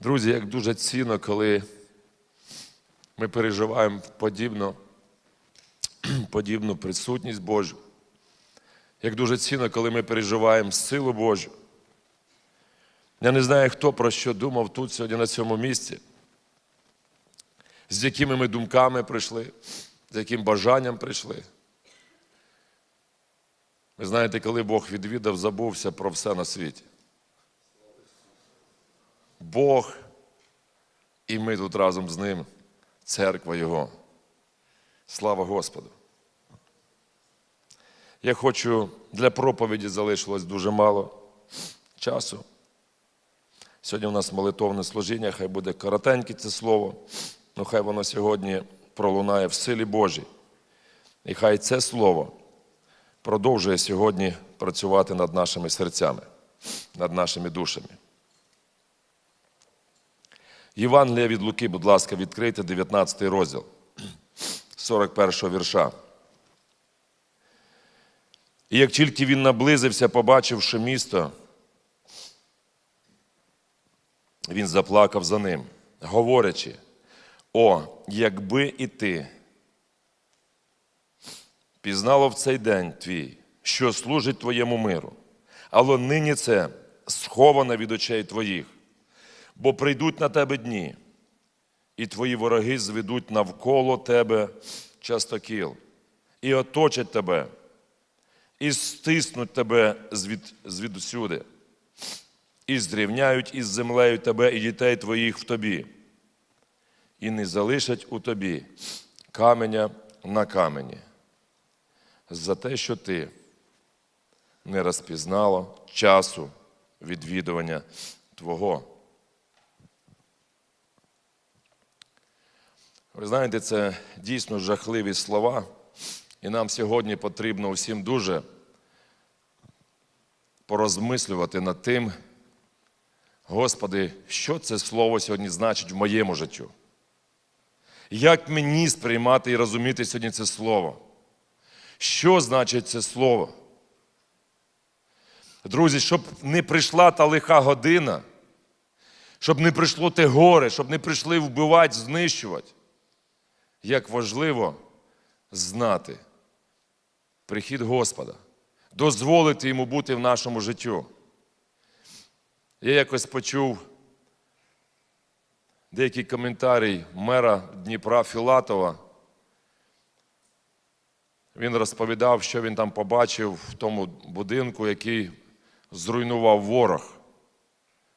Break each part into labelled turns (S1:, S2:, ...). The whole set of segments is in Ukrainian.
S1: Друзі, як дуже цінно, коли ми переживаємо подібно, подібну присутність Божу. Як дуже цінно, коли ми переживаємо силу Божу. Я не знаю, хто про що думав тут сьогодні на цьому місці, з якими ми думками прийшли, з яким бажанням прийшли. Ви знаєте, коли Бог відвідав, забувся про все на світі. Бог, і ми тут разом з ним, церква Його. Слава Господу! Я хочу для проповіді залишилось дуже мало часу. Сьогодні у нас молитовне служіння, хай буде коротеньке це слово, ну хай воно сьогодні пролунає в силі Божій. І хай це слово продовжує сьогодні працювати над нашими серцями, над нашими душами. Євангелія від Луки, будь ласка, відкрийте 19 розділ 41 вірша. І як тільки він наблизився, побачивши місто, він заплакав за ним, говорячи: О, якби і ти пізнало в цей день твій, що служить твоєму миру, але нині це сховано від очей твоїх, бо прийдуть на тебе дні, і твої вороги зведуть навколо тебе частокіл, і оточать тебе, і стиснуть тебе звід, звідусюди, і зрівняють із землею тебе і дітей твоїх в тобі, і не залишать у тобі каменя на камені за те, що ти не розпізнала часу відвідування Твого. Ви знаєте, це дійсно жахливі слова, і нам сьогодні потрібно всім дуже порозмислювати над тим, Господи, що це слово сьогодні значить в моєму життю? Як мені сприймати і розуміти сьогодні це слово? Що значить це слово? Друзі, щоб не прийшла та лиха година, щоб не прийшло те горе, щоб не прийшли вбивати, знищувати. Як важливо знати прихід Господа, дозволити йому бути в нашому життю. Я якось почув деякий коментарій мера Дніпра Філатова. Він розповідав, що він там побачив в тому будинку, який зруйнував ворог.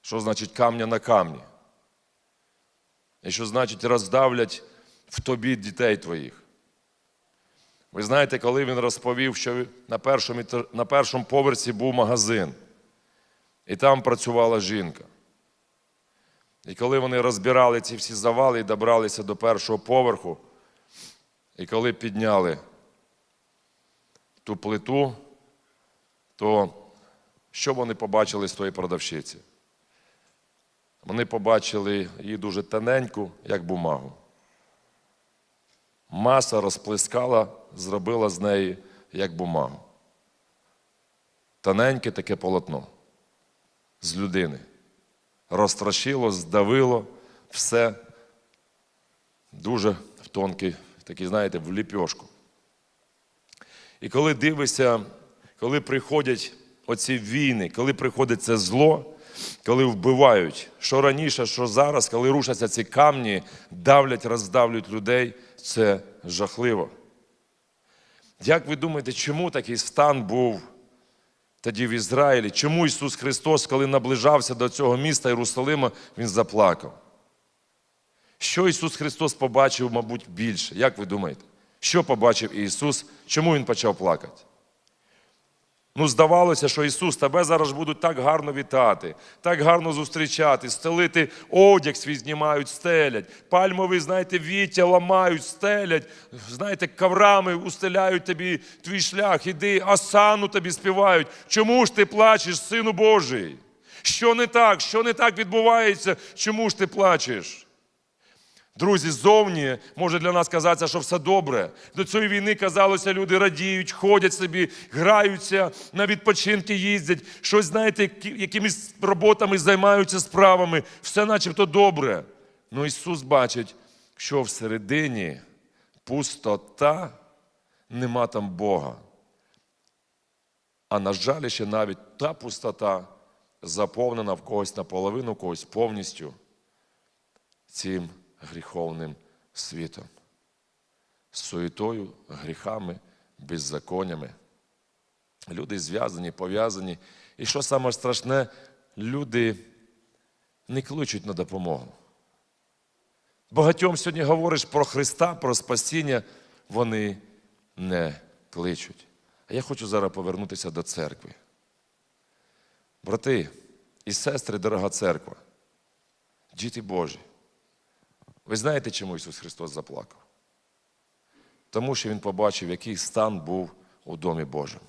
S1: Що значить камня на камні? І що значить роздавлять в тобі дітей твоїх. Ви знаєте, коли він розповів, що на першому, на першому поверсі був магазин, і там працювала жінка. І коли вони розбирали ці всі завали і добралися до першого поверху, і коли підняли ту плиту, то що вони побачили з тої продавщиці? Вони побачили її дуже тоненьку, як бумагу. Маса розплескала, зробила з неї як бумагу. Тоненьке таке полотно з людини. Розтрашило, здавило все дуже в тонкий, такий, знаєте, в ліпьошку. І коли дивишся, коли приходять оці війни, коли приходить це зло, коли вбивають, що раніше, що зараз, коли рушаться ці камні, давлять, роздавлюють людей, це жахливо. Як ви думаєте, чому такий стан був тоді в Ізраїлі? Чому Ісус Христос, коли наближався до цього міста Єрусалима, Він заплакав? Що Ісус Христос побачив, мабуть, більше? Як ви думаєте? Що побачив Ісус? Чому Він почав плакати? Ну, здавалося, що Ісус, тебе зараз будуть так гарно вітати, так гарно зустрічати, стелити одяг свій знімають, стелять. Пальмовий, знаєте, віття ламають, стелять, знаєте, коврами устеляють тобі твій шлях, іди, асану тобі співають. Чому ж ти плачеш, Сину Божий? Що не так? Що не так відбувається? Чому ж ти плачеш? Друзі, зовні може для нас казатися, що все добре. До цієї війни казалося, люди радіють, ходять собі, граються, на відпочинки їздять, щось, знаєте, якимись роботами займаються справами. Все начебто добре. Ну Ісус бачить, що всередині пустота, нема там Бога. А на жаль, ще навіть та пустота заповнена в когось наполовину, в когось повністю цим гріховним світом, суєтою, гріхами, беззаконнями. Люди зв'язані, пов'язані. І що саме страшне, люди не кличуть на допомогу. Багатьом сьогодні говориш про Христа, про спасіння, вони не кличуть. А я хочу зараз повернутися до церкви. Брати і сестри, дорога церква, діти Божі. Ви знаєте, чому Ісус Христос заплакав? Тому що Він побачив, який стан був у Домі Божому.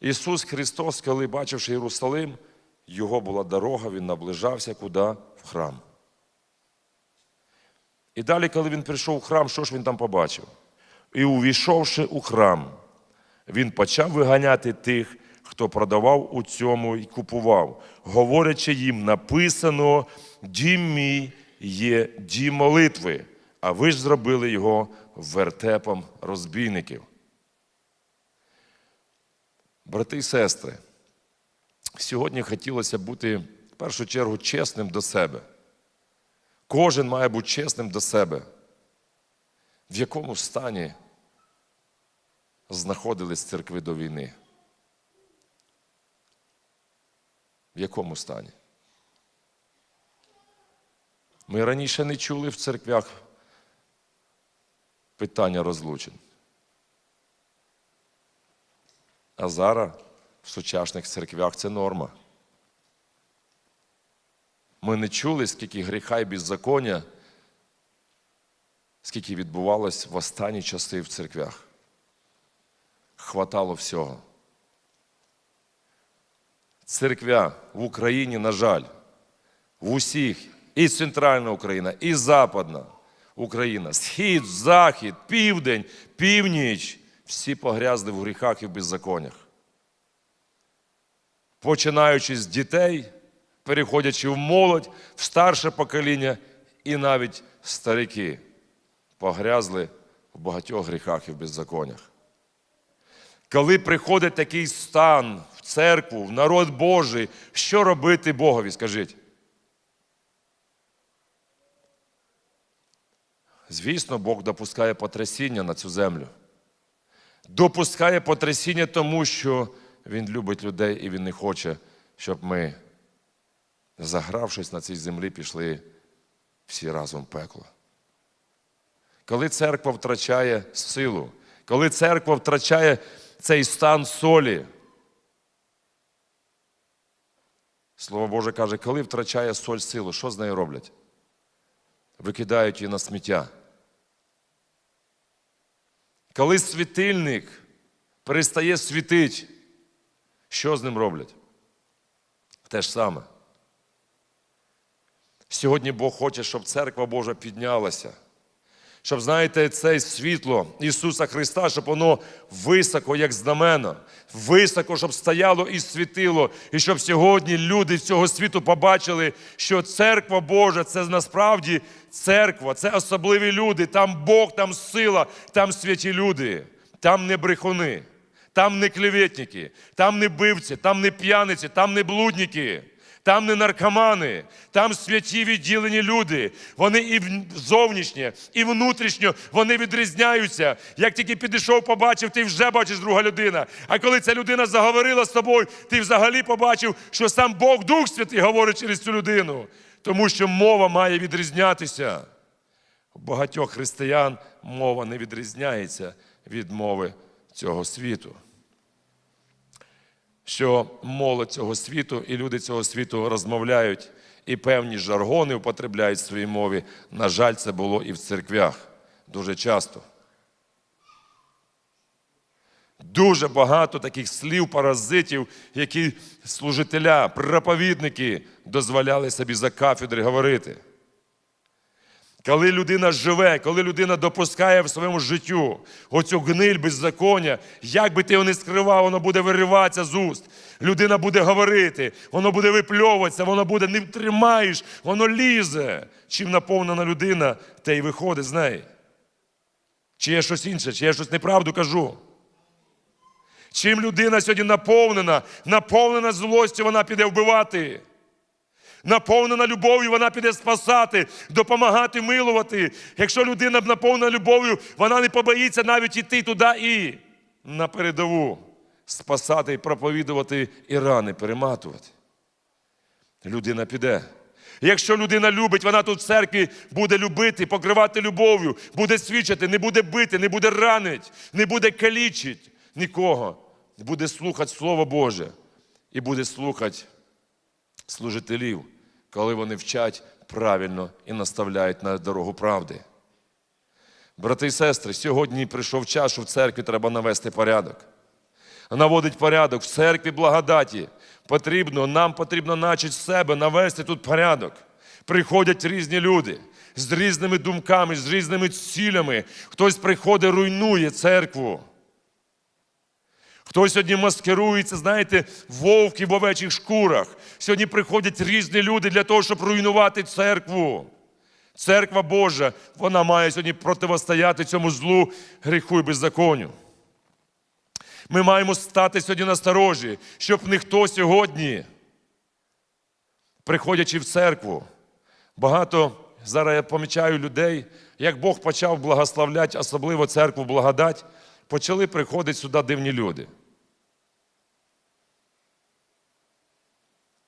S1: Ісус Христос, коли бачивши Єрусалим, його була дорога, Він наближався куди? В храм. І далі, коли він прийшов в храм, що ж він там побачив? І увійшовши у храм, він почав виганяти тих, хто продавав у цьому і купував, говорячи їм, написано, дім мій є дім молитви, а ви ж зробили його вертепом розбійників. Брати і сестри, сьогодні хотілося бути в першу чергу чесним до себе. Кожен має бути чесним до себе. В якому стані знаходились церкви до війни? В якому стані? Ми раніше не чули в церквях питання розлучень. А зараз в сучасних церквях це норма. Ми не чули, скільки гріха і беззаконня, скільки відбувалось в останні часи в церквях. Хватало всього. Церквя в Україні, на жаль, в усіх, і центральна Україна, і Западна Україна, схід, захід, південь, північ, всі погрязли в гріхах і в беззаконнях. Починаючи з дітей, переходячи в молодь, в старше покоління і навіть старики погрязли в багатьох гріхах і в беззаконнях. Коли приходить такий стан в церкву, в народ Божий, що робити Богові, скажіть? Звісно, Бог допускає потрясіння на цю землю. Допускає потрясіння тому, що Він любить людей і Він не хоче, щоб ми, загравшись на цій землі, пішли всі разом в пекло. Коли церква втрачає силу, коли церква втрачає цей стан солі, Слово Боже каже, коли втрачає соль силу, що з нею роблять? Викидають її на сміття. Коли світильник перестає світити, що з ним роблять? Те ж саме. Сьогодні Бог хоче, щоб церква Божа піднялася. Щоб, знаєте, це світло Ісуса Христа, щоб воно високо, як знамено, високо, щоб стояло і світило, і щоб сьогодні люди з цього світу побачили, що церква Божа це насправді церква, це особливі люди, там Бог, там сила, там святі люди, там не брехуни, там не клеветники, там не бивці, там не п'яниці, там не блудники. Там не наркомани, там святі відділені люди. Вони і зовнішнє, і внутрішньо вони відрізняються. Як тільки підійшов, побачив, ти вже бачиш друга людина. А коли ця людина заговорила з тобою, ти взагалі побачив, що сам Бог Дух Святий говорить через цю людину. Тому що мова має відрізнятися. У багатьох християн мова не відрізняється від мови цього світу що молодь цього світу і люди цього світу розмовляють і певні жаргони употребляють в своїй мові. На жаль, це було і в церквях дуже часто. Дуже багато таких слів, паразитів, які служителя, проповідники дозволяли собі за кафедри говорити. Коли людина живе, коли людина допускає в своєму життю оцю гниль беззаконня, як би ти його не скривав, воно буде вириватися з уст. Людина буде говорити, воно буде випльовуватися, воно буде не тримаєш, воно лізе. Чим наповнена людина, те й виходить з неї. Чи є щось інше, чи я щось неправду кажу. Чим людина сьогодні наповнена, наповнена злостю, вона піде вбивати. Наповнена любов'ю, вона піде спасати, допомагати, милувати. Якщо людина наповнена любов'ю, вона не побоїться навіть іти туди і на передову спасати, проповідувати і рани перематувати. Людина піде. Якщо людина любить, вона тут в церкві буде любити, покривати любов'ю, буде свідчити, не буде бити, не буде ранить, не буде калічити нікого. Буде слухати Слово Боже і буде слухати служителів, коли вони вчать правильно і наставляють на дорогу правди. Брати і сестри, сьогодні прийшов час, що в церкві треба навести порядок. Наводить порядок в церкві благодаті. Потрібно, нам потрібно начать з себе навести тут порядок. Приходять різні люди з різними думками, з різними цілями. Хтось приходить, руйнує церкву. Хтось сьогодні маскирується, знаєте, вовки в овечих шкурах. Сьогодні приходять різні люди для того, щоб руйнувати церкву. Церква Божа, вона має сьогодні противостояти цьому злу, гріху і беззаконню. Ми маємо стати сьогодні на сторожі, щоб ніхто сьогодні, приходячи в церкву, багато зараз я помічаю людей, як Бог почав благословляти, особливо церкву благодать, почали приходити сюди дивні люди.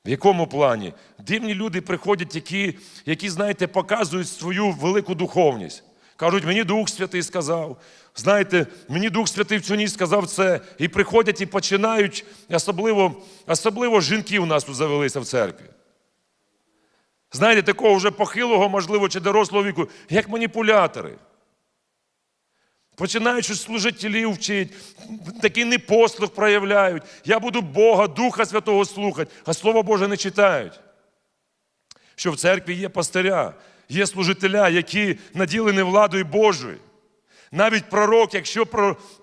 S1: В якому плані? Дивні люди приходять, які, які, знаєте, показують свою велику духовність. Кажуть, мені Дух Святий сказав. Знаєте, мені Дух Святий в цю ніч сказав це. І приходять і починають, особливо, особливо жінки у нас тут завелися в церкві. Знаєте, такого вже похилого, можливо, чи дорослого віку, як маніпулятори. Починають щось служителів вчить, такий непослух проявляють. Я буду Бога, Духа Святого слухати, а Слово Боже не читають. Що в церкві є пастиря, є служителя, які наділені владою Божою. Навіть пророк, якщо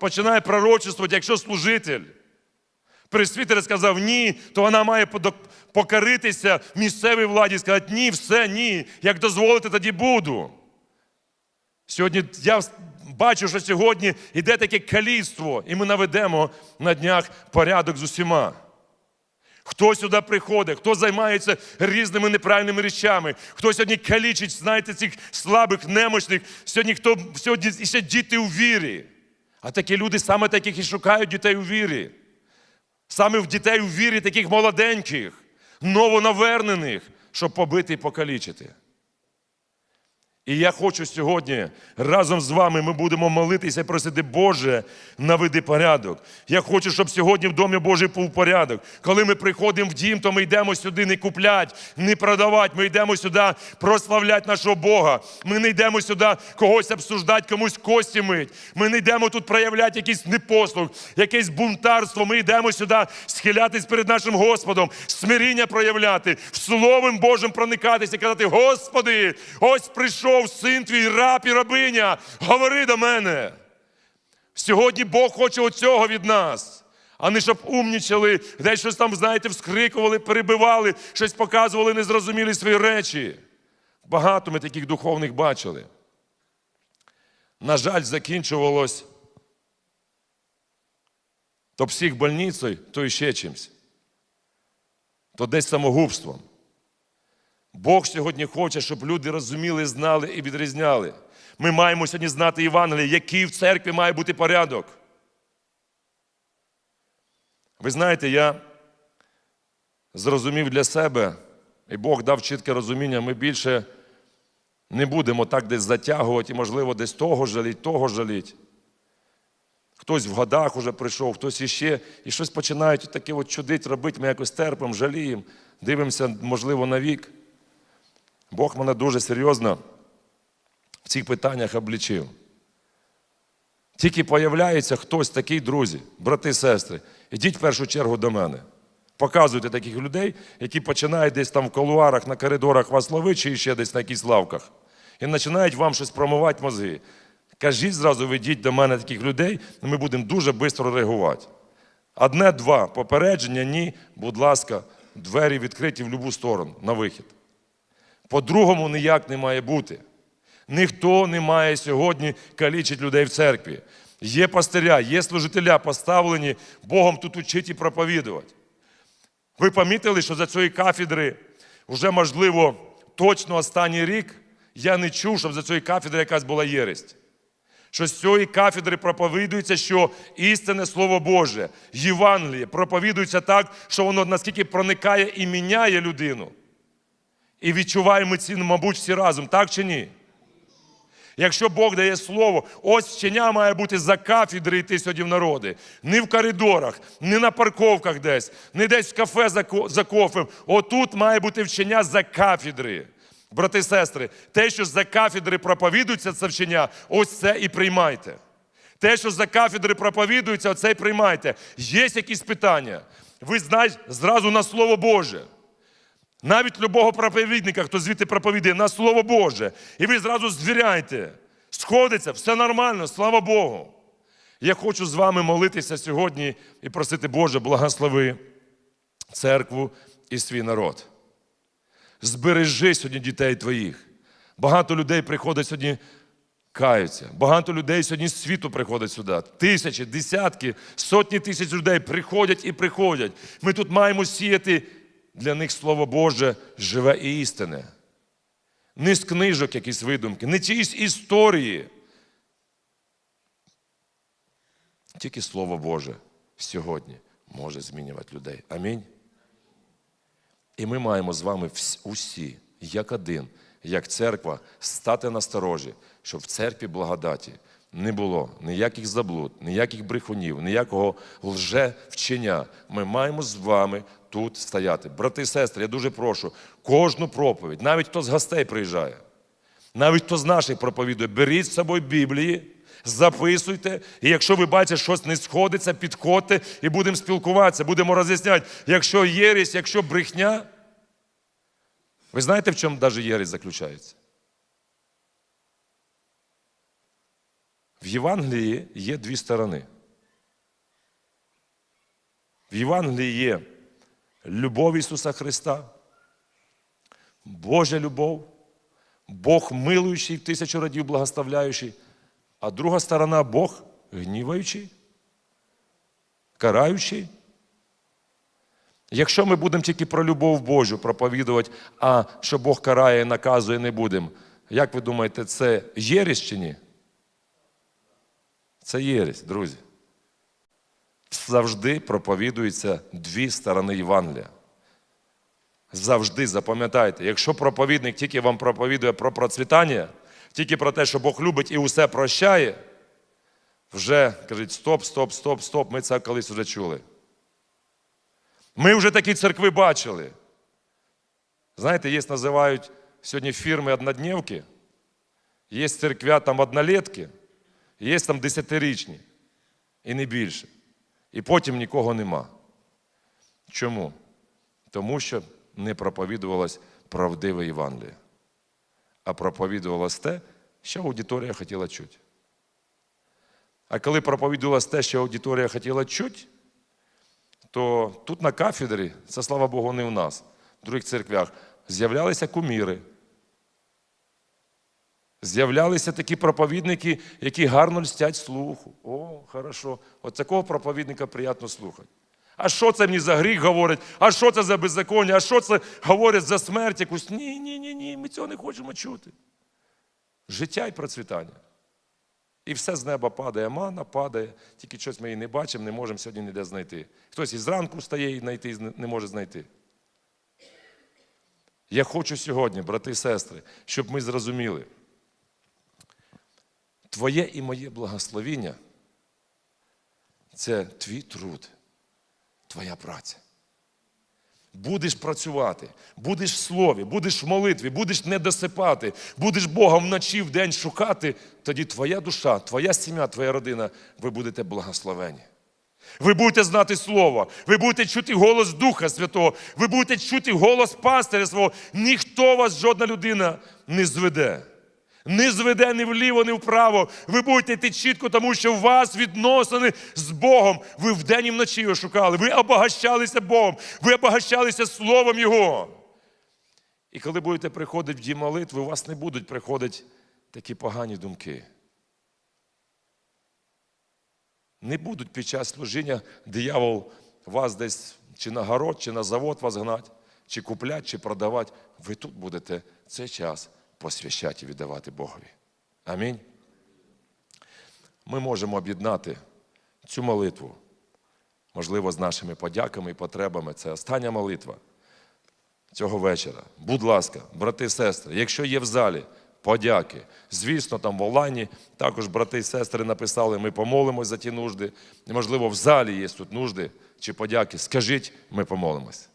S1: починає пророчествувати, якщо служитель, пресвітер сказав ні, то вона має покоритися місцевій владі і сказати ні, все, ні. Як дозволите, тоді буду. Сьогодні я бачу, що сьогодні йде таке каліцтво, і ми наведемо на днях порядок з усіма. Хто сюди приходить, хто займається різними неправильними речами, хто сьогодні калічить, знаєте, цих слабих, немощних, сьогодні хто сьогодні ще діти у вірі. А такі люди саме таких і шукають дітей у вірі. Саме в дітей у вірі, таких молоденьких, новонавернених, щоб побити і покалічити. І я хочу сьогодні разом з вами ми будемо молитися і просити, Боже, наведи порядок. Я хочу, щоб сьогодні в Домі Божий був порядок. Коли ми приходимо в дім, то ми йдемо сюди не куплять, не продавати. Ми йдемо сюди прославляти нашого Бога. Ми не йдемо сюди когось обсуждати, комусь кості мить. Ми не йдемо тут проявляти якийсь непослух, якесь бунтарство. Ми йдемо сюди схилятись перед нашим Господом, смиріння проявляти, в Словом Божим проникатися і казати: Господи, ось прийшов син твій, раб і рабиня, говори до мене. Сьогодні Бог хоче оцього від нас. А не щоб умнічали, десь щось там, знаєте, вскрикували, перебивали, щось показували, незрозумілі свої речі. Багато ми таких духовних бачили. На жаль, закінчувалось то психбольницею, то іще чимось. То десь самогубством. Бог сьогодні хоче, щоб люди розуміли, знали і відрізняли. Ми маємо сьогодні знати Євангеліє, який в церкві має бути порядок. Ви знаєте, я зрозумів для себе, і Бог дав чітке розуміння, ми більше не будемо так десь затягувати і, можливо, десь того жаліть, того жаліть. Хтось в годах уже прийшов, хтось іще, і щось починають таке от чудить робити, ми якось терпимо, жаліємо, дивимося, можливо, на вік. Бог мене дуже серйозно в цих питаннях облічив. Тільки появляється хтось такий, друзі, брати, сестри, ідіть в першу чергу до мене. Показуйте таких людей, які починають десь там в колуарах, на коридорах вас ловити, чи ще десь на якісь лавках. і починають вам щось промивати мозги. Кажіть зразу, ведіть до мене таких людей, і ми будемо дуже швидко реагувати. Одне-два попередження, ні, будь ласка, двері відкриті в будь-яку сторону на вихід. По-другому ніяк не має бути. Ніхто не має сьогодні калічити людей в церкві. Є пастиря, є служителя, поставлені Богом тут учити і проповідувати. Ви помітили, що за цієї кафедри вже, можливо, точно останній рік я не чув, щоб за цієї кафедри якась була єресть. Що з цієї кафедри проповідується, що істинне Слово Боже, Євангеліє проповідується так, що воно наскільки проникає і міняє людину. І відчуваємо ці, мабуть, всі разом, так чи ні? Якщо Бог дає слово, ось вчення має бути за кафедри йти сьогодні в народи. Не в коридорах, не на парковках десь, не десь в кафе за, ко- за кофем. Отут має бути вчення за кафедри. Брати і сестри, те, що за кафедри проповідується це вчення, ось це і приймайте. Те, що за кафедри проповідується, оце і приймайте. Є якісь питання. Ви знаєте зразу на Слово Боже. Навіть любого проповідника, хто звідти проповідує на Слово Боже, і ви зразу звіряйте, сходиться, все нормально, слава Богу. Я хочу з вами молитися сьогодні і просити, Боже, благослови церкву і свій народ. Збережи сьогодні дітей твоїх. Багато людей приходить сьогодні, каються. Багато людей сьогодні з світу приходить сюди. Тисячі, десятки, сотні тисяч людей приходять і приходять. Ми тут маємо сіяти для них Слово Боже живе і істинне. Не з книжок якісь видумки, не чиїсь історії. Тільки Слово Боже сьогодні може змінювати людей. Амінь. І ми маємо з вами усі, як один, як церква, стати на сторожі, щоб в церкві благодаті не було ніяких заблуд, ніяких брехунів, ніякого лжевчення. Ми маємо з вами тут стояти. Брати і сестри, я дуже прошу, кожну проповідь, навіть хто з гостей приїжджає, навіть хто з наших проповідує, беріть з собою Біблії, записуйте, і якщо ви бачите, щось не сходиться, підходьте і будемо спілкуватися, будемо роз'ясняти, якщо єресь, якщо брехня. Ви знаєте, в чому навіть єресь заключається? В Євангелії є дві сторони. В Євангелії є любов Ісуса Христа, Божа любов, Бог милуючий, тисячу радів благословляючий, а друга сторона Бог гніваючий, караючий. Якщо ми будемо тільки про любов Божу проповідувати, а що Бог карає і наказує, не будемо, як ви думаєте, це єресь чи ні? Це єресь, друзі. Завжди проповідуються дві сторони Євангелія. Завжди запам'ятайте, якщо проповідник тільки вам проповідує про процвітання, тільки про те, що Бог любить і усе прощає, вже кажіть, стоп, стоп, стоп, стоп, ми це колись вже чули. Ми вже такі церкви бачили. Знаєте, є, називають сьогодні фірми однодневки, є церквя там однолетки, є там десятирічні і не більше. І потім нікого нема. Чому? Тому що не проповідувалось правдиве Євангеліє, а проповідувалось те, що аудиторія хотіла чути. А коли проповідувалось те, що аудиторія хотіла чути, то тут на кафедрі, це слава Богу, не у нас, в других церквях, з'являлися куміри. З'являлися такі проповідники, які гарно льстять слуху. О, хорошо. От такого проповідника приємно слухати. А що це мені за гріх говорить? А що це за беззаконня? А що це говорять за смерть якусь? Ні, ні, ні, ні, ми цього не хочемо чути. Життя і процвітання. І все з неба падає, мана падає, тільки щось ми її не бачимо, не можемо сьогодні ніде знайти. Хтось і зранку встає і знайти не може знайти. Я хочу сьогодні, брати і сестри, щоб ми зрозуміли, твоє і моє благословіння це твій труд, твоя праця. Будеш працювати, будеш в слові, будеш в молитві, будеш не досипати, будеш Бога вночі в день шукати, тоді твоя душа, твоя сім'я, твоя родина, ви будете благословені. Ви будете знати Слово, ви будете чути голос Духа Святого, ви будете чути голос пастиря свого. Ніхто вас, жодна людина, не зведе. Не зведе ні вліво, ні вправо. Ви будете йти чітко, тому що у вас відносини з Богом. Ви вдень і вночі його шукали. Ви обагащалися Богом, ви обагащалися Словом Його. І коли будете приходити в дім молитви, у вас не будуть приходити такі погані думки. Не будуть під час служіння диявол вас десь чи на город, чи на завод вас гнать, чи куплять, чи продавати. Ви тут будете цей час посвящати і віддавати Богові. Амінь. Ми можемо об'єднати цю молитву, можливо, з нашими подяками і потребами. Це остання молитва цього вечора. Будь ласка, брати і сестри, якщо є в залі подяки, звісно, там в онлайні також брати і сестри написали, ми помолимось за ті нужди. І, можливо, в залі є тут нужди чи подяки. Скажіть, ми помолимось.